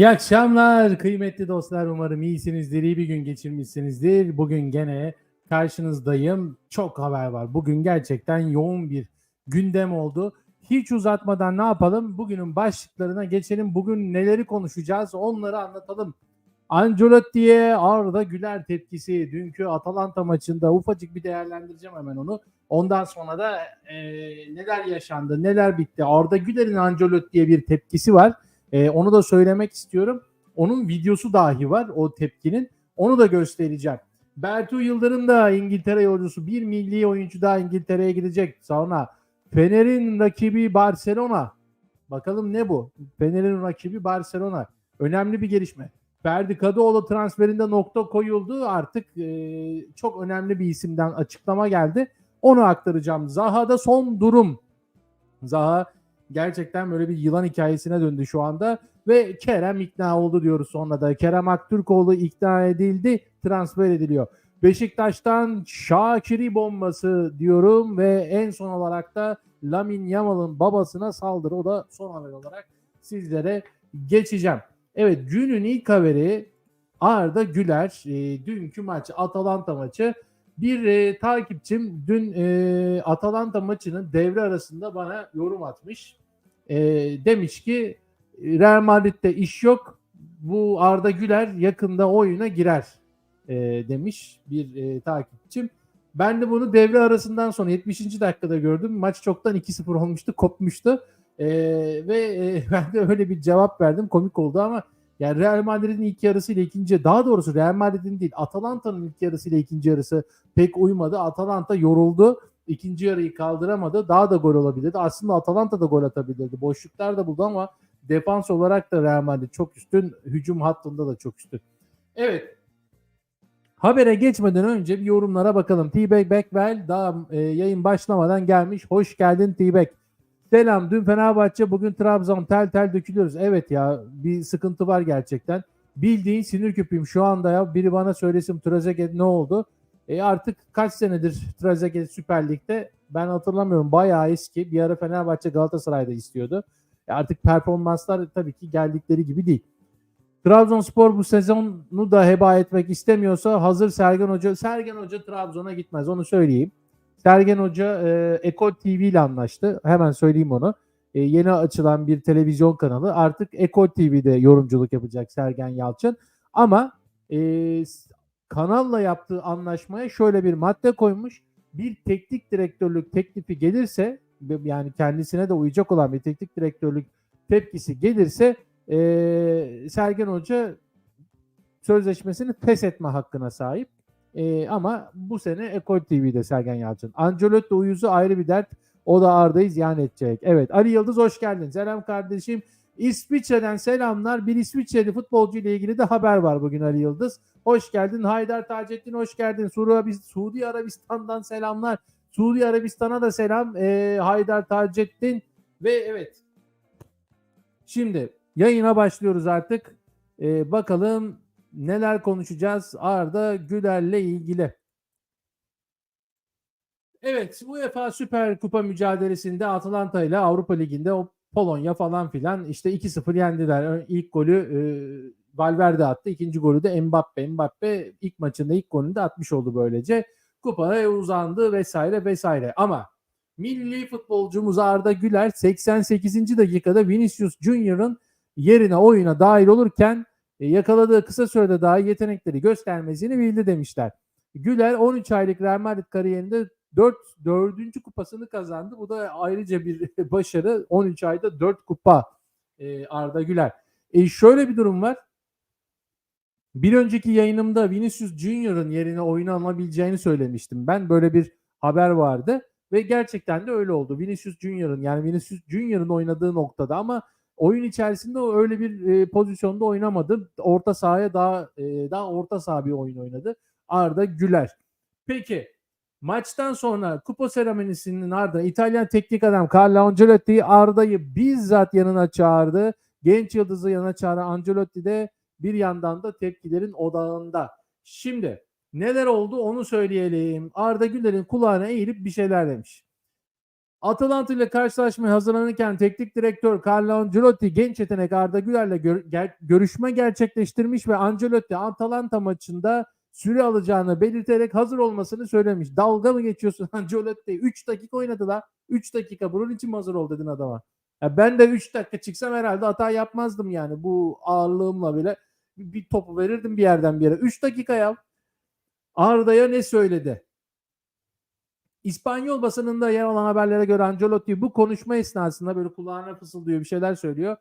İyi akşamlar kıymetli dostlar. Umarım iyisinizdir, iyi bir gün geçirmişsinizdir. Bugün gene karşınızdayım. Çok haber var. Bugün gerçekten yoğun bir gündem oldu. Hiç uzatmadan ne yapalım? Bugünün başlıklarına geçelim. Bugün neleri konuşacağız? Onları anlatalım. Ancelotti'ye Arda Güler tepkisi dünkü Atalanta maçında ufacık bir değerlendireceğim hemen onu. Ondan sonra da e, neler yaşandı, neler bitti. Arda Güler'in Ancelotti'ye bir tepkisi var. E, onu da söylemek istiyorum. Onun videosu dahi var o tepkinin. Onu da göstereceğim. Bertu Yıldırım da İngiltere yolcusu. Bir milli oyuncu daha İngiltere'ye gidecek. Sonra Fener'in rakibi Barcelona. Bakalım ne bu? Fener'in rakibi Barcelona. Önemli bir gelişme. Ferdi Kadıoğlu transferinde nokta koyuldu. Artık e, çok önemli bir isimden açıklama geldi. Onu aktaracağım. Zaha'da son durum. Zaha gerçekten böyle bir yılan hikayesine döndü şu anda ve Kerem ikna oldu diyoruz sonra da. Kerem Aktürkoğlu ikna edildi, transfer ediliyor. Beşiktaş'tan Şakiri bombası diyorum ve en son olarak da Lamin Yamal'ın babasına saldırı. O da son haber olarak sizlere geçeceğim. Evet günün ilk haberi Arda Güler. E, dünkü maç Atalanta maçı. Bir e, takipçim dün e, Atalanta maçının devre arasında bana yorum atmış. E, demiş ki Real Madrid'de iş yok. Bu Arda Güler yakında oyuna girer e, demiş bir e, takipçim. Ben de bunu devre arasından sonra 70. dakikada gördüm. Maç çoktan 2-0 olmuştu, kopmuştu. E, ve e, ben de öyle bir cevap verdim. Komik oldu ama yani Real Madrid'in ilk yarısı ile ikinci daha doğrusu Real Madrid'in değil Atalanta'nın ilk yarısı ile ikinci yarısı pek uymadı. Atalanta yoruldu. İkinci yarıyı kaldıramadı. Daha da gol olabilirdi. Aslında Atalanta da gol atabilirdi. Boşluklar da buldu ama defans olarak da Real Madrid çok üstün. Hücum hattında da çok üstün. Evet. Habere geçmeden önce bir yorumlara bakalım. T-Bag Beckwell daha e, yayın başlamadan gelmiş. Hoş geldin T-Bag. Selam. Dün Fenerbahçe, bugün Trabzon. Tel tel dökülüyoruz. Evet ya bir sıkıntı var gerçekten. Bildiğin sinir küpüyüm şu anda ya. Biri bana söylesin Trezeguet ne oldu? E artık kaç senedir Trezeguet Süper Lig'de? Ben hatırlamıyorum. Bayağı eski. Bir ara Fenerbahçe Galatasaray'da istiyordu. E artık performanslar tabii ki geldikleri gibi değil. Trabzonspor bu sezonu da heba etmek istemiyorsa hazır Sergen Hoca. Sergen Hoca Trabzon'a gitmez onu söyleyeyim. Sergen Hoca e, Ekol TV ile anlaştı. Hemen söyleyeyim onu. E, yeni açılan bir televizyon kanalı. Artık Ekol TV'de yorumculuk yapacak Sergen Yalçın. Ama e, kanalla yaptığı anlaşmaya şöyle bir madde koymuş. Bir teknik direktörlük teklifi gelirse yani kendisine de uyacak olan bir teknik direktörlük tepkisi gelirse e, Sergen Hoca sözleşmesini feshetme hakkına sahip. E, ama bu sene Ekol TV'de Sergen Yalçın. Ancelotti uyuzu ayrı bir dert. O da Arda'yı ziyan edecek. Evet Ali Yıldız hoş geldin. Selam kardeşim. İsviçre'den selamlar. Bir İsviçreli futbolcu ile ilgili de haber var bugün Ali Yıldız. Hoş geldin. Haydar Taceddin hoş geldin. Suudi, Arabistan'dan selamlar. Suudi Arabistan'a da selam. Ee, Haydar Taceddin. Ve evet. Şimdi yayına başlıyoruz artık. Ee, bakalım neler konuşacağız Arda Güler'le ilgili. Evet UEFA Süper Kupa mücadelesinde Atalanta ile Avrupa Ligi'nde Polonya falan filan işte 2-0 yendiler. İlk golü e, Valverde attı. ikinci golü de Mbappe. Mbappe ilk maçında ilk golünü de atmış oldu böylece. Kupaya uzandı vesaire vesaire. Ama milli futbolcumuz Arda Güler 88. dakikada Vinicius Junior'ın yerine oyuna dahil olurken e, yakaladığı kısa sürede daha yetenekleri göstermesini bildi demişler. Güler 13 aylık Real Madrid kariyerinde 4 4. kupasını kazandı. Bu da ayrıca bir başarı. 13 ayda 4 kupa e, Arda Güler. E şöyle bir durum var. Bir önceki yayınımda Vinicius Junior'ın yerine oyunu alabileceğini söylemiştim. Ben böyle bir haber vardı ve gerçekten de öyle oldu. Vinicius Junior'ın yani Vinicius Junior'ın oynadığı noktada ama oyun içerisinde o öyle bir e, pozisyonda oynamadı. Orta sahaya daha e, daha orta saha bir oyun oynadı. Arda Güler. Peki Maçtan sonra kupa seremonisinin ardından İtalyan teknik adam Carlo Ancelotti Arda'yı bizzat yanına çağırdı. Genç yıldızı yanına çağıran Ancelotti de bir yandan da tepkilerin odağında. Şimdi neler oldu onu söyleyelim. Arda Güler'in kulağına eğilip bir şeyler demiş. Atalanta ile karşılaşmaya hazırlanırken teknik direktör Carlo Ancelotti genç yetenek Arda Güler'le gör- ger- görüşme gerçekleştirmiş ve Ancelotti Atalanta maçında süre alacağını belirterek hazır olmasını söylemiş. Dalga mı geçiyorsun Ancelotti? 3 dakika oynadı la. 3 dakika bunun için mi hazır ol dedin adama? Ya ben de 3 dakika çıksam herhalde hata yapmazdım yani bu ağırlığımla bile bir topu verirdim bir yerden bir yere. 3 dakika ya. Arda'ya ne söyledi? İspanyol basınında yer alan haberlere göre Ancelotti bu konuşma esnasında böyle kulağına fısıldıyor bir şeyler söylüyor.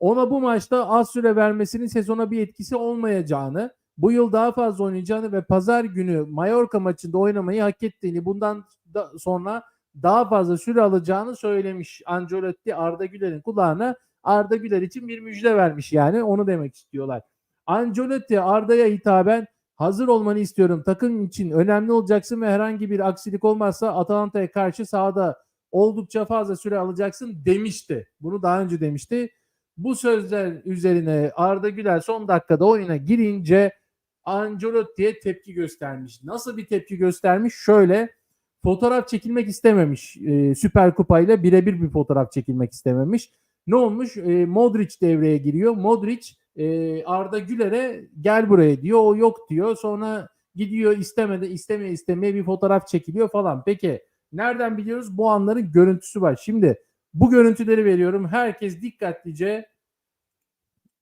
Ona bu maçta az süre vermesinin sezona bir etkisi olmayacağını, bu yıl daha fazla oynayacağını ve pazar günü Mallorca maçında oynamayı hak ettiğini, bundan da sonra daha fazla süre alacağını söylemiş. Ancelotti Arda Güler'in kulağına Arda Güler için bir müjde vermiş yani onu demek istiyorlar. Ancelotti Arda'ya hitaben hazır olmanı istiyorum. Takım için önemli olacaksın ve herhangi bir aksilik olmazsa Atalanta'ya karşı sahada oldukça fazla süre alacaksın demişti. Bunu daha önce demişti. Bu sözler üzerine Arda Güler son dakikada oyuna girince Ancelotti'ye tepki göstermiş. Nasıl bir tepki göstermiş? Şöyle fotoğraf çekilmek istememiş. E, Süper Kupa ile birebir bir fotoğraf çekilmek istememiş. Ne olmuş? E, Modric devreye giriyor. Modric e, Arda Güler'e gel buraya diyor. O yok diyor. Sonra gidiyor istemedi istemeye istemeye bir fotoğraf çekiliyor falan. Peki nereden biliyoruz? Bu anların görüntüsü var. Şimdi bu görüntüleri veriyorum. Herkes dikkatlice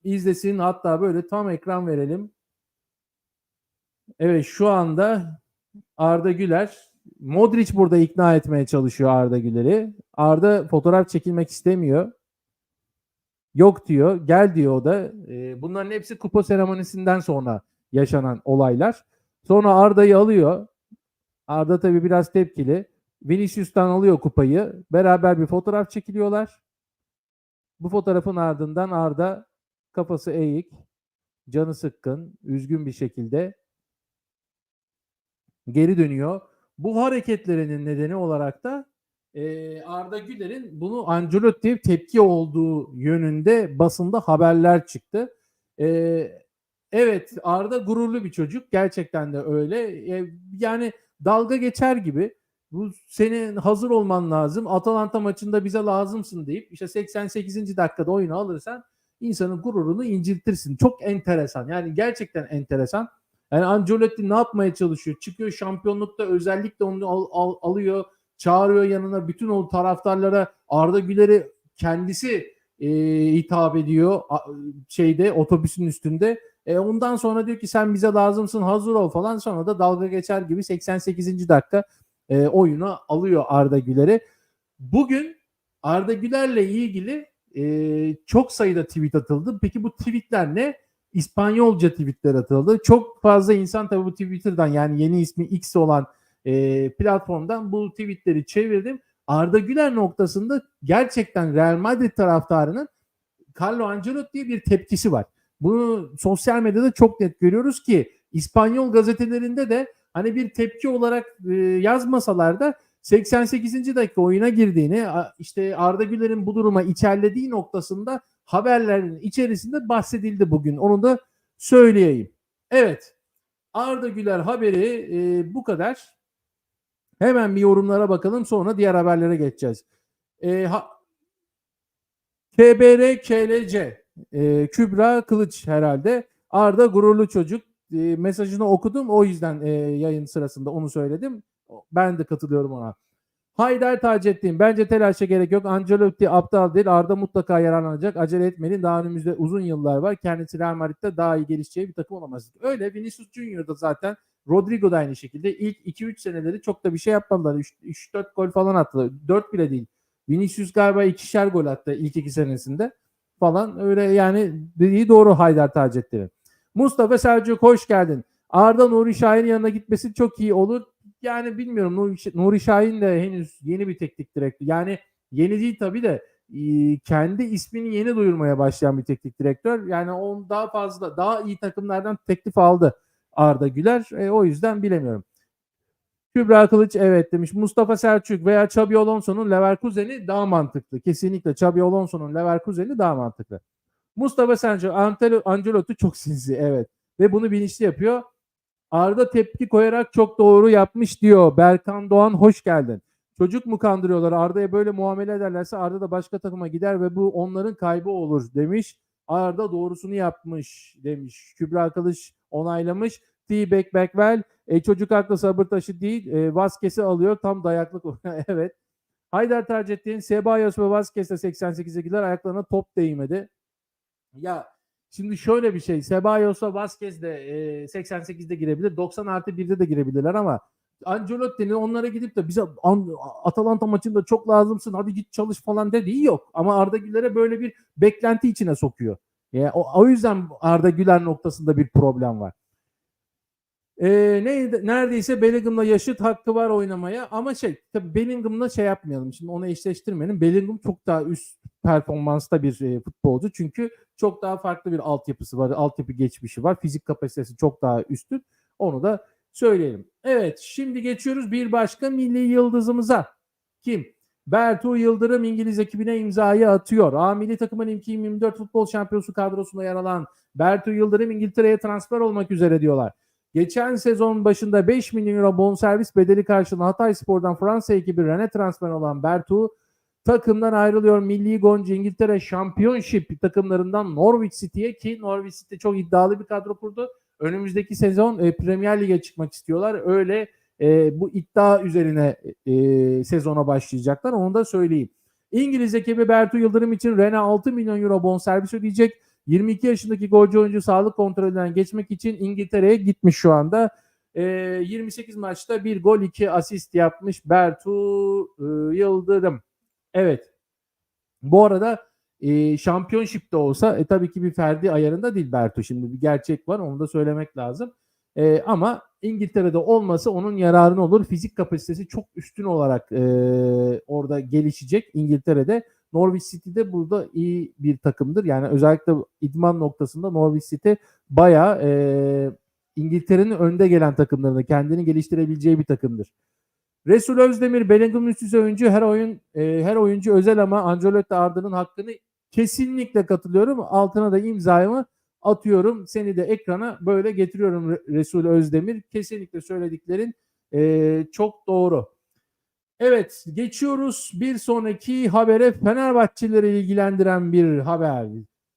izlesin. Hatta böyle tam ekran verelim. Evet şu anda Arda Güler Modric burada ikna etmeye çalışıyor Arda Güler'i. Arda fotoğraf çekilmek istemiyor. Yok diyor. Gel diyor o da. Ee, bunların hepsi kupa seremonisinden sonra yaşanan olaylar. Sonra Arda'yı alıyor. Arda tabii biraz tepkili. Vinicius'tan alıyor kupayı. Beraber bir fotoğraf çekiliyorlar. Bu fotoğrafın ardından Arda kafası eğik, canı sıkkın, üzgün bir şekilde geri dönüyor. Bu hareketlerinin nedeni olarak da e, Arda Güler'in bunu Ancelotti'ye tepki olduğu yönünde basında haberler çıktı. E, evet Arda gururlu bir çocuk. Gerçekten de öyle. E, yani dalga geçer gibi bu senin hazır olman lazım. Atalanta maçında bize lazımsın deyip işte 88. dakikada oyunu alırsan insanın gururunu inciltirsin. Çok enteresan. Yani gerçekten enteresan. Yani Ancelotti ne yapmaya çalışıyor? Çıkıyor şampiyonlukta özellikle onu al- al- alıyor, çağırıyor yanına bütün o taraftarlara Arda Güler'i kendisi e, hitap ediyor şeyde otobüsün üstünde. E, ondan sonra diyor ki sen bize lazımsın hazır ol falan. Sonra da dalga geçer gibi 88. dakika e, oyunu alıyor Arda Güler'i. Bugün Arda Güler'le ilgili e, çok sayıda tweet atıldı. Peki bu tweetler ne? İspanyolca tweetler atıldı. Çok fazla insan tabii bu Twitter'dan yani yeni ismi X olan e, platformdan bu tweetleri çevirdim. Arda Güler noktasında gerçekten Real Madrid taraftarının Carlo Ancelotti'ye bir tepkisi var. Bunu sosyal medyada çok net görüyoruz ki İspanyol gazetelerinde de hani bir tepki olarak e, yazmasalar da 88. dakika oyuna girdiğini işte Arda Güler'in bu duruma içerlediği noktasında haberlerin içerisinde bahsedildi bugün. Onu da söyleyeyim. Evet. Arda Güler haberi e, bu kadar. Hemen bir yorumlara bakalım sonra diğer haberlere geçeceğiz. E, ha, KBR KLC e, Kübra Kılıç herhalde. Arda gururlu çocuk e, mesajını okudum. O yüzden e, yayın sırasında onu söyledim. Ben de katılıyorum ona. Haydar Taceddin. Bence telaşa gerek yok. Ancelotti aptal değil. Arda mutlaka yararlanacak. Acele etmenin. Daha önümüzde uzun yıllar var. Kendisi Real Madrid'de daha iyi gelişeceği bir takım olamaz. Öyle Vinicius Junior zaten Rodrigo da aynı şekilde. İlk 2-3 seneleri çok da bir şey yapmadılar. 3-4 gol falan attılar. 4 bile değil. Vinicius galiba ikişer gol attı ilk iki senesinde falan. Öyle yani dediği doğru Haydar Taceddin'in. Mustafa Selçuk hoş geldin. Arda Nuri Şahin'in yanına gitmesi çok iyi olur. Yani bilmiyorum Nuri, Şahin de henüz yeni bir teknik direktör. Yani yeni değil tabii de e, kendi ismini yeni duyurmaya başlayan bir teknik direktör. Yani on daha fazla daha iyi takımlardan teklif aldı Arda Güler. E, o yüzden bilemiyorum. Kübra Kılıç evet demiş. Mustafa Selçuk veya Xabi Alonso'nun Leverkusen'i daha mantıklı. Kesinlikle Xabi Alonso'nun Leverkusen'i daha mantıklı. Mustafa Selçuk Ancelotti çok sinsi evet. Ve bunu bilinçli yapıyor. Arda tepki koyarak çok doğru yapmış diyor. Berkan Doğan hoş geldin. Çocuk mu kandırıyorlar? Arda'ya böyle muamele ederlerse Arda da başka takıma gider ve bu onların kaybı olur demiş. Arda doğrusunu yapmış demiş. Kübra Kılıç onaylamış. T-Back Backwell e, çocuk aklı sabır taşı değil. E, Vazquez'i alıyor. Tam dayaklık. evet. Haydar Taceddin, Ceballos ve Vazquez'de 88'e gider. Ayaklarına top değmedi. Ya şimdi şöyle bir şey. Cebalos'la Vazquez de e, 88'de girebilir. 90 artı 1'de de girebilirler ama Ancelotti'nin onlara gidip de bize An- Atalanta maçında çok lazımsın hadi git çalış falan dediği yok. Ama Arda Güler'e böyle bir beklenti içine sokuyor. Yani o, o yüzden Arda Güler noktasında bir problem var. Ee, neydi, neredeyse Bellingham'la yaşıt hakkı var oynamaya ama şey tabii Bellingham'la şey yapmayalım şimdi onu eşleştirmeyelim. Bellingham çok daha üst performansta bir e, futbolcu çünkü çok daha farklı bir altyapısı var, altyapı geçmişi var, fizik kapasitesi çok daha üstün. Onu da söyleyelim. Evet şimdi geçiyoruz bir başka milli yıldızımıza. Kim? Bertu Yıldırım İngiliz ekibine imzayı atıyor. A milli takımın 2024 futbol şampiyonası kadrosunda yer alan Bertu Yıldırım İngiltere'ye transfer olmak üzere diyorlar. Geçen sezon başında 5 milyon euro bonservis bedeli karşılığında Hatay Spor'dan Fransa ekibi Rennes transfer olan Bertu takımdan ayrılıyor. Milli Gonca İngiltere Championship takımlarından Norwich City'ye ki Norwich City çok iddialı bir kadro kurdu. Önümüzdeki sezon e, Premier Lig'e çıkmak istiyorlar. Öyle e, bu iddia üzerine e, sezona başlayacaklar. Onu da söyleyeyim. İngiliz ekibi Bertu Yıldırım için Rennes 6 milyon euro bonservis ödeyecek. 22 yaşındaki golcü oyuncu sağlık kontrolünden geçmek için İngiltere'ye gitmiş şu anda. E, 28 maçta bir gol 2 asist yapmış Bertu e, Yıldırım. Evet. Bu arada e, şampiyonşipte olsa e, tabii ki bir ferdi ayarında değil Bertu. Şimdi bir gerçek var onu da söylemek lazım. E, ama İngiltere'de olması onun yararına olur. Fizik kapasitesi çok üstün olarak e, orada gelişecek İngiltere'de. Norwich City'de burada iyi bir takımdır. Yani özellikle idman noktasında Norwich City bayağı e, İngiltere'nin önde gelen takımlarını kendini geliştirebileceği bir takımdır. Resul Özdemir Bellingham'ın üst düzey oyuncu her oyun e, her oyuncu özel ama Ancelotti Arda'nın hakkını kesinlikle katılıyorum. Altına da imzamı atıyorum. Seni de ekrana böyle getiriyorum Resul Özdemir. Kesinlikle söylediklerin e, çok doğru. Evet geçiyoruz bir sonraki habere Fenerbahçeleri ilgilendiren bir haber.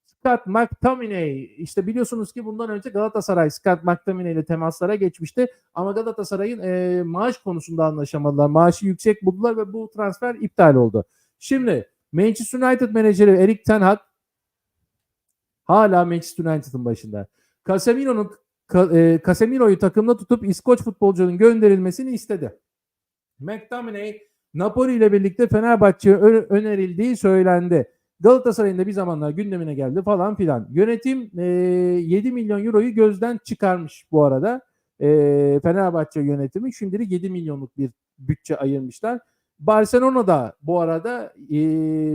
Scott McTominay işte biliyorsunuz ki bundan önce Galatasaray Scott McTominay ile temaslara geçmişti ama Galatasaray'ın e, maaş konusunda anlaşamadılar. Maaşı yüksek buldular ve bu transfer iptal oldu. Şimdi Manchester United menajeri Erik Ten Hag hala Manchester United'ın başında. Casemiro'nun e, Casemiro'yu takımda tutup İskoç futbolcunun gönderilmesini istedi. McTominay Napoli ile birlikte Fenerbahçe'ye önerildiği söylendi. Galatasaray'ın da bir zamanlar gündemine geldi falan filan. Yönetim e, 7 milyon euroyu gözden çıkarmış bu arada. E, Fenerbahçe yönetimi şimdilik 7 milyonluk bir bütçe ayırmışlar. Barcelona da bu arada e,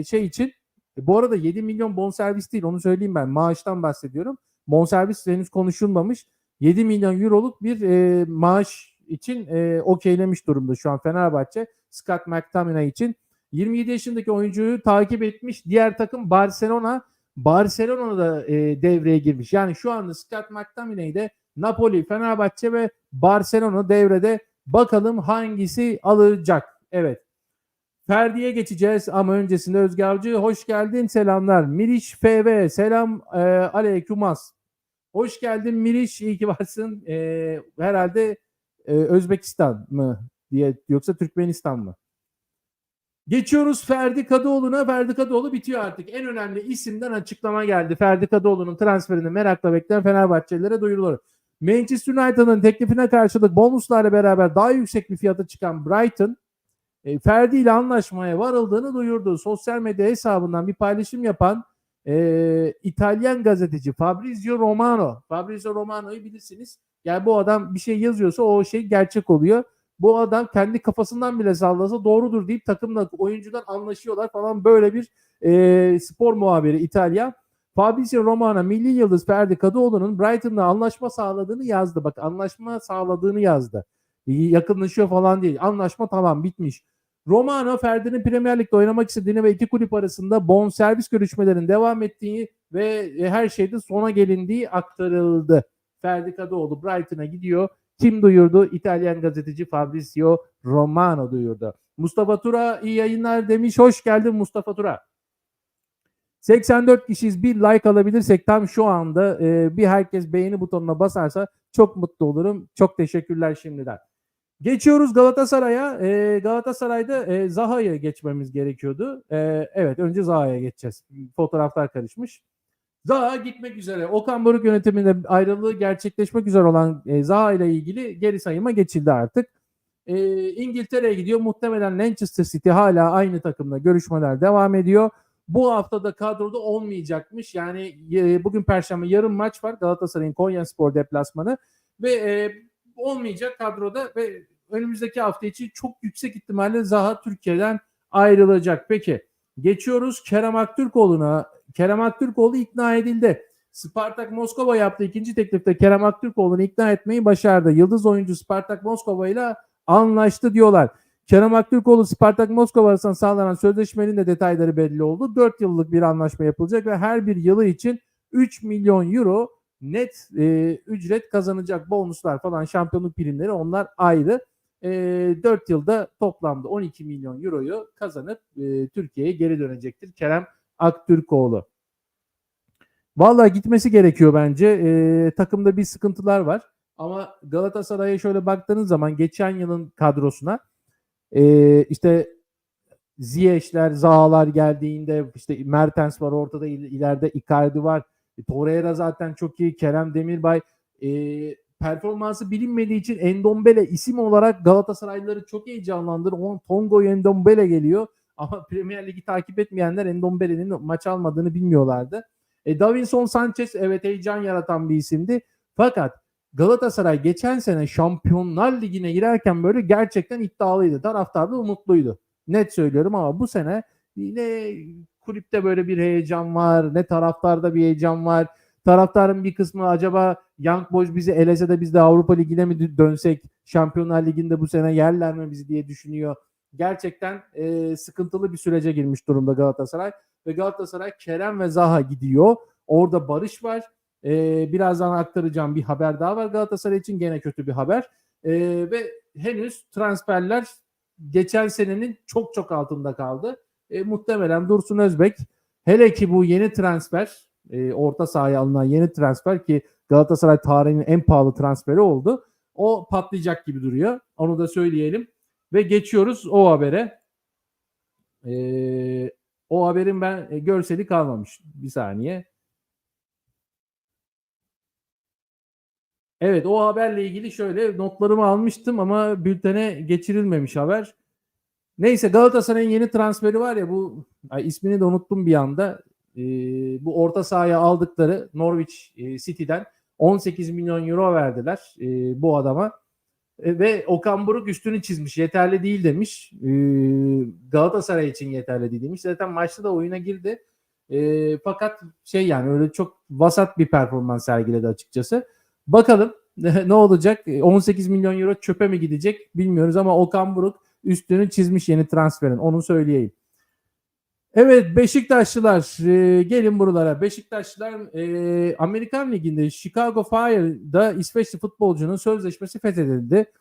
şey için bu arada 7 milyon bonservis değil onu söyleyeyim ben maaştan bahsediyorum. Bonservis henüz konuşulmamış. 7 milyon euroluk bir e, maaş için e, okeylemiş durumda şu an Fenerbahçe. Scott McTominay için. 27 yaşındaki oyuncuyu takip etmiş diğer takım Barcelona. Barcelona da e, devreye girmiş. Yani şu anda Scott McTominay'de Napoli, Fenerbahçe ve Barcelona devrede. Bakalım hangisi alacak? Evet. Ferdi'ye geçeceğiz ama öncesinde Özge Avcı hoş geldin selamlar. Miriş FV selam e, aleykümas. Hoş geldin Miriş iyi ki varsın. E, herhalde e, Özbekistan mı diye yoksa Türkmenistan mı? Geçiyoruz Ferdi Kadıoğlu'na. Ferdi Kadıoğlu bitiyor artık. En önemli isimden açıklama geldi. Ferdi Kadıoğlu'nun transferini merakla bekleyen Fenerbahçelilere duyurulur. Manchester United'ın teklifine karşılık bonuslarla beraber daha yüksek bir fiyata çıkan Brighton e, Ferdi ile anlaşmaya varıldığını duyurdu. Sosyal medya hesabından bir paylaşım yapan e, İtalyan gazeteci Fabrizio Romano. Fabrizio Romano'yu bilirsiniz. Yani bu adam bir şey yazıyorsa o şey gerçek oluyor. Bu adam kendi kafasından bile sallasa doğrudur deyip takımla oyuncular anlaşıyorlar falan böyle bir e, spor muhabiri İtalya. Fabrizio Romano milli yıldız Ferdi Kadıoğlu'nun Brighton'la anlaşma sağladığını yazdı. Bak anlaşma sağladığını yazdı. Yakınlaşıyor falan değil. Anlaşma tamam bitmiş. Romano Ferdi'nin Premier Lig'de oynamak istediğini ve iki kulüp arasında bon servis görüşmelerinin devam ettiği ve her şeyde sona gelindiği aktarıldı. Ferdi Kadıoğlu Brighton'a gidiyor. Kim duyurdu? İtalyan gazeteci Fabrizio Romano duyurdu. Mustafa Tura iyi yayınlar demiş. Hoş geldin Mustafa Tura. 84 kişiyiz. Bir like alabilirsek tam şu anda e, bir herkes beğeni butonuna basarsa çok mutlu olurum. Çok teşekkürler şimdiden. Geçiyoruz Galatasaray'a. E, Galatasaray'da e, Zaha'ya geçmemiz gerekiyordu. E, evet önce Zaha'ya geçeceğiz. Fotoğraflar karışmış. Zaha gitmek üzere. Okan Buruk yönetiminde ayrılığı gerçekleşmek üzere olan e, Zaha ile ilgili geri sayıma geçildi artık. E, İngiltere'ye gidiyor. Muhtemelen Manchester City hala aynı takımla görüşmeler devam ediyor. Bu haftada kadroda olmayacakmış. Yani e, bugün Perşembe yarın maç var. Galatasaray'ın Konyaspor deplasmanı ve e, olmayacak kadroda ve önümüzdeki hafta için çok yüksek ihtimalle Zaha Türkiye'den ayrılacak. Peki geçiyoruz Kerem Aktürkoğlu'na. Kerem Aktürkoğlu ikna edildi. Spartak Moskova yaptığı ikinci teklifte Kerem Aktürkoğlu'nu ikna etmeyi başardı. Yıldız oyuncu Spartak Moskova ile anlaştı diyorlar. Kerem Aktürkoğlu Spartak Moskova arasında sağlanan sözleşmenin de detayları belli oldu. 4 yıllık bir anlaşma yapılacak ve her bir yılı için 3 milyon euro net e, ücret kazanacak bonuslar falan şampiyonluk primleri onlar ayrı. E, 4 yılda toplamda 12 milyon euroyu kazanıp e, Türkiye'ye geri dönecektir Kerem Aktürkoğlu. Vallahi gitmesi gerekiyor bence. E, takımda bir sıkıntılar var. Ama Galatasaray'a şöyle baktığınız zaman geçen yılın kadrosuna e, işte Ziyech'ler, Zahalar geldiğinde işte Mertens var ortada il- ileride Icardi var. E, Torreira zaten çok iyi. Kerem Demirbay e, performansı bilinmediği için Endombele isim olarak Galatasaraylıları çok heyecanlandırır. On Tongo Endombele geliyor. Ama Premier Ligi takip etmeyenler Endombele'nin maç almadığını bilmiyorlardı. E, Davinson Sanchez evet heyecan yaratan bir isimdi. Fakat Galatasaray geçen sene Şampiyonlar Ligi'ne girerken böyle gerçekten iddialıydı. Taraftar da umutluydu. Net söylüyorum ama bu sene yine kulüpte böyle bir heyecan var. Ne taraftarda bir heyecan var. Taraftarın bir kısmı acaba Young Boys bizi elese de biz de Avrupa Ligi'ne mi dönsek? Şampiyonlar Ligi'nde bu sene yerler mi bizi diye düşünüyor. Gerçekten e, sıkıntılı bir sürece girmiş durumda Galatasaray. Ve Galatasaray Kerem ve Zaha gidiyor. Orada Barış var. Ee, birazdan aktaracağım bir haber daha var Galatasaray için. Gene kötü bir haber. Ee, ve henüz transferler geçen senenin çok çok altında kaldı. Ee, muhtemelen Dursun Özbek hele ki bu yeni transfer e, orta sahaya alınan yeni transfer ki Galatasaray tarihinin en pahalı transferi oldu. O patlayacak gibi duruyor. Onu da söyleyelim. Ve geçiyoruz o habere. Ee, o haberin ben e, görseli kalmamış. Bir saniye. Evet o haberle ilgili şöyle notlarımı almıştım ama bültene geçirilmemiş haber. Neyse Galatasaray'ın yeni transferi var ya bu ay, ismini de unuttum bir anda. Ee, bu orta sahaya aldıkları Norwich e, City'den 18 milyon euro verdiler e, bu adama. E, ve Okan Buruk üstünü çizmiş. Yeterli değil demiş. E, Galatasaray için yeterli değil demiş. Zaten maçta da oyuna girdi. E, fakat şey yani öyle çok vasat bir performans sergiledi açıkçası. Bakalım ne olacak? 18 milyon euro çöpe mi gidecek bilmiyoruz ama Okan Buruk üstünü çizmiş yeni transferin. Onu söyleyeyim. Evet Beşiktaşlılar e, gelin buralara. Beşiktaşlılar e, Amerikan Ligi'nde Chicago Fire'da İsveçli futbolcunun sözleşmesi fethedildi.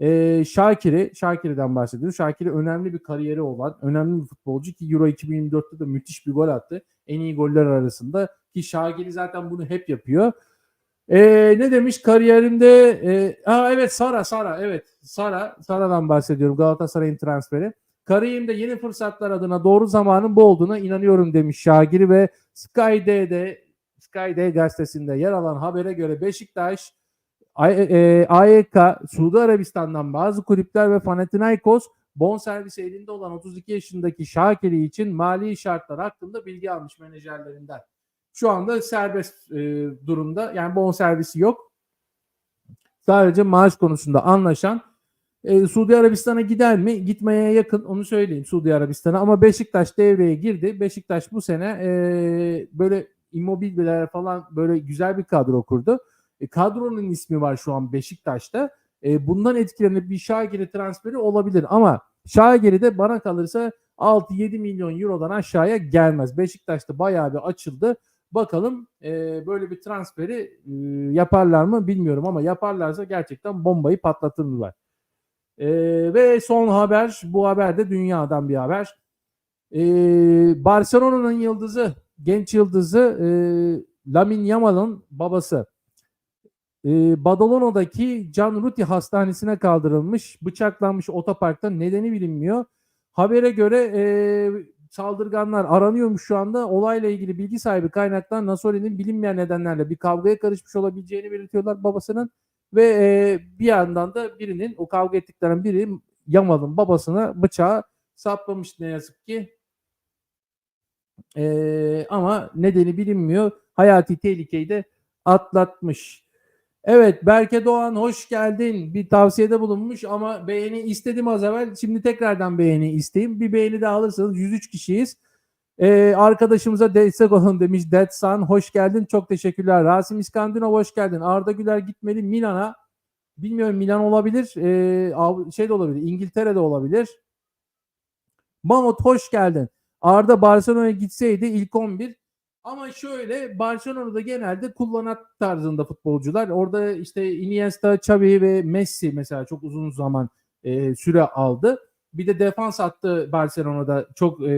E, Şakir'i, Şakir'den bahsediyoruz. Şakir'i önemli bir kariyeri olan, önemli bir futbolcu ki Euro 2024'te de müthiş bir gol attı. En iyi goller arasında ki Şakir'i zaten bunu hep yapıyor. E, ne demiş kariyerinde? E, aa evet Sara, Sara, evet Sara, Sara'dan bahsediyorum Galatasaray'ın transferi. Kariyerimde yeni fırsatlar adına doğru zamanın bu olduğuna inanıyorum demiş Şagiri ve Sky'de Sky'de gazetesinde yer alan habere göre Beşiktaş, AYK, Suudi Arabistan'dan bazı kulüpler ve Panathinaikos bonservisi elinde olan 32 yaşındaki Şakiri için mali şartlar hakkında bilgi almış menajerlerinden. Şu anda serbest e, durumda yani bonservisi yok. Sadece maaş konusunda anlaşan e, Suudi Arabistan'a gider mi? Gitmeye yakın onu söyleyeyim Suudi Arabistan'a ama Beşiktaş devreye girdi. Beşiktaş bu sene e, böyle immobilyeler falan böyle güzel bir kadro kurdu. E, kadronun ismi var şu an Beşiktaş'ta. E, bundan etkilenip bir Şagir'i transferi olabilir ama Şagir'i de bana kalırsa 6-7 milyon eurodan aşağıya gelmez. Beşiktaş'ta bayağı bir açıldı. Bakalım e, böyle bir transferi e, yaparlar mı bilmiyorum ama yaparlarsa gerçekten bombayı patlatırlar. E, ve son haber, bu haber de dünyadan bir haber. E, Barcelona'nın yıldızı, genç yıldızı e, Lamin Yamal'ın babası. E, Badalono'daki Can Ruti Hastanesi'ne kaldırılmış, bıçaklanmış otoparkta nedeni bilinmiyor. Habere göre e, saldırganlar aranıyormuş şu anda. Olayla ilgili bilgi sahibi kaynaklar Nasoli'nin bilinmeyen nedenlerle bir kavgaya karışmış olabileceğini belirtiyorlar babasının. Ve e, bir yandan da birinin o kavga ettiklerin biri Yamal'ın babasına bıçağı saplamış ne yazık ki. E, ama nedeni bilinmiyor. Hayati tehlikeyi de atlatmış. Evet Berke Doğan hoş geldin. Bir tavsiyede bulunmuş ama beğeni istedim az evvel. Şimdi tekrardan beğeni isteyeyim. Bir beğeni de alırsanız 103 kişiyiz. Ee, arkadaşımıza destek olun demiş Deadsan. Hoş geldin. Çok teşekkürler. Rasim İskandinov hoş geldin. Arda Güler gitmeli Milan'a. Bilmiyorum Milan olabilir. Ee, şey de olabilir. İngiltere'de olabilir. Mahmut hoş geldin. Arda Barcelona'ya gitseydi ilk 11 ama şöyle Barcelona'da genelde kullanat tarzında futbolcular. Orada işte Iniesta, Xavi ve Messi mesela çok uzun zaman e, süre aldı. Bir de defans hattı Barcelona'da çok e,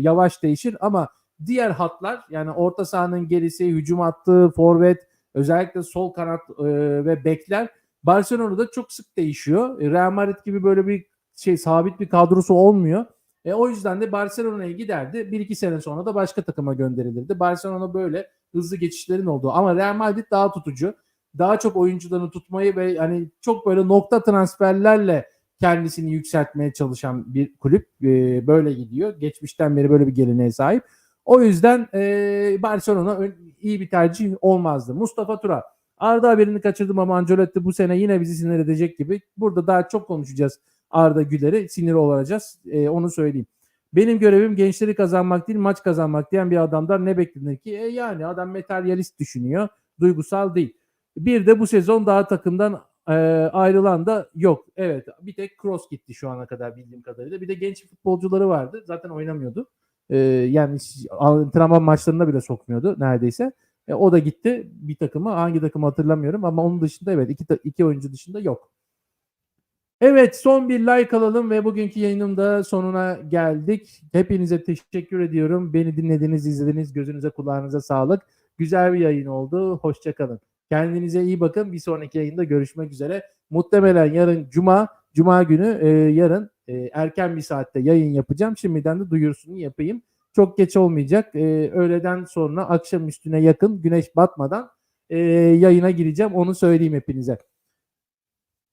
yavaş değişir ama diğer hatlar yani orta sahanın gerisi, hücum hattı, forvet, özellikle sol kanat e, ve bekler Barcelona'da çok sık değişiyor. E, Real Madrid gibi böyle bir şey sabit bir kadrosu olmuyor. E, o yüzden de Barcelona'ya giderdi. Bir iki sene sonra da başka takıma gönderilirdi. Barcelona böyle hızlı geçişlerin olduğu. Ama Real Madrid daha tutucu. Daha çok oyuncularını tutmayı ve hani çok böyle nokta transferlerle kendisini yükseltmeye çalışan bir kulüp e, böyle gidiyor. Geçmişten beri böyle bir geleneğe sahip. O yüzden e, Barcelona iyi bir tercih olmazdı. Mustafa Tura. Arda haberini kaçırdım ama Ancelotti bu sene yine bizi sinir edecek gibi. Burada daha çok konuşacağız Arda Güler'e sinir olacağız. E, onu söyleyeyim. Benim görevim gençleri kazanmak değil maç kazanmak diyen bir adamdan ne beklenir ki? E, yani adam materyalist düşünüyor. Duygusal değil. Bir de bu sezon daha takımdan e, ayrılan da yok. Evet bir tek Cross gitti şu ana kadar bildiğim kadarıyla. Bir de genç futbolcuları vardı. Zaten oynamıyordu. E, yani antrenman maçlarına bile sokmuyordu neredeyse. E, o da gitti bir takıma. Hangi takımı hatırlamıyorum ama onun dışında evet iki, iki oyuncu dışında yok. Evet son bir like alalım ve bugünkü yayının da sonuna geldik. Hepinize teşekkür ediyorum. Beni dinlediniz, izlediniz. Gözünüze kulağınıza sağlık. Güzel bir yayın oldu. Hoşçakalın. Kendinize iyi bakın. Bir sonraki yayında görüşmek üzere. Muhtemelen yarın cuma, cuma günü e, yarın e, erken bir saatte yayın yapacağım. Şimdiden de duyurusunu yapayım. Çok geç olmayacak. E, öğleden sonra akşam üstüne yakın güneş batmadan e, yayına gireceğim. Onu söyleyeyim hepinize.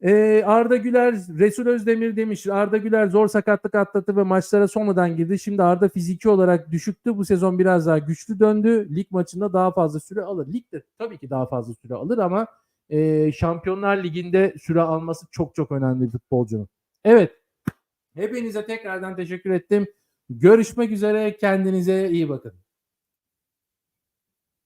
Ee, Arda Güler, Resul Özdemir demiş. Arda Güler zor sakatlık atlattı ve maçlara sonradan girdi. Şimdi Arda fiziki olarak düşüktü. Bu sezon biraz daha güçlü döndü. Lig maçında daha fazla süre alır. Ligde tabii ki daha fazla süre alır ama e, Şampiyonlar Ligi'nde süre alması çok çok önemli futbolcunun. Evet. Hepinize tekrardan teşekkür ettim. Görüşmek üzere. Kendinize iyi bakın.